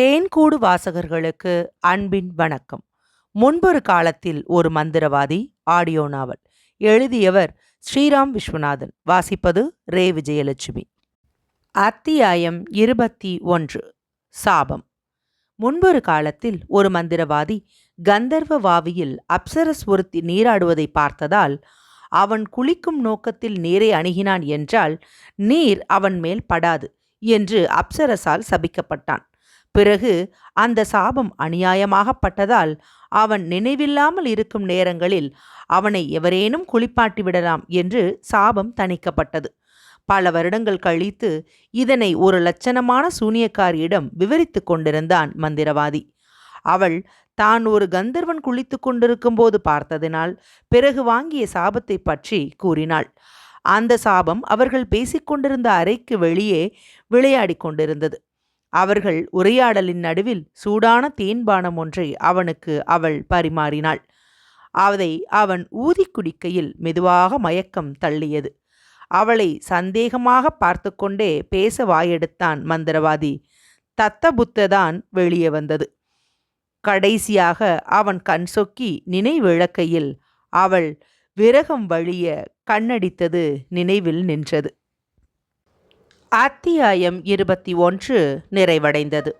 தேன்கூடு வாசகர்களுக்கு அன்பின் வணக்கம். முன்பொரு காலத்தில் ஒரு மந்திரவாதி ஆடியோ நாவல் எழுதியவர் ஸ்ரீராம் விஸ்வநாதன். வாசிப்பது ரே. விஜயலட்சுமி. அத்தியாயம் இருபத்தி ஒன்று. சாபம். முன்பொரு காலத்தில் ஒரு மந்திரவாதி கந்தர்வ வாவியில் அப்சரஸ் ஒருத்தி நீராடுவதை பார்த்ததால் அவன் குளிக்கும் நோக்கத்தில் நீரை அணுகினான் என்றால் நீர் அவன் மேல் படாது என்று அப்சரஸால் சபிக்கப்பட்டான். பிறகு அந்த சாபம் அநியாயமாகப்பட்டதால் அவன் நினைவில்லாமல் இருக்கும் நேரங்களில் அவனை எவரேனும் குளிப்பாட்டி விடலாம் என்று சாபம் தணிக்கப்பட்டது. பல வருடங்கள் கழித்து இதனை ஒரு லட்சணமான சூனியக்காரியிடம் விவரித்து கொண்டிருந்தான் மந்திரவாதி. அவள் தான் ஒரு கந்தர்வன் குளித்து கொண்டிருக்கும் போது பார்த்ததினால் பிறகு வாங்கிய சாபத்தை பற்றி கூறினாள். அந்த சாபம் அவர்கள் பேசிக்கொண்டிருந்த அறைக்கு வெளியே விளையாடி கொண்டிருந்தது. அவர்கள் உரையாடலின் நடுவில் சூடான தேன்பானம் ஒன்றை அவனுக்கு அவள் பரிமாறினாள். அதை அவன் ஊதி குடிக்கையில் மெதுவாக மயக்கம் தள்ளியது. அவளை சந்தேகமாக பார்த்து கொண்டே பேச வாயெடுத்தான் மந்திரவாதி. தத்தபுத்ததான் வெளியே வந்தது. கடைசியாக அவன் கண் சொக்கி நினைவிழக்கையில் அவள் விரகம் வழிய கண்ணடித்தது நினைவில் நின்றது. அத்தியாயம் இருபத்தி ஒன்று நிறைவடைந்தது.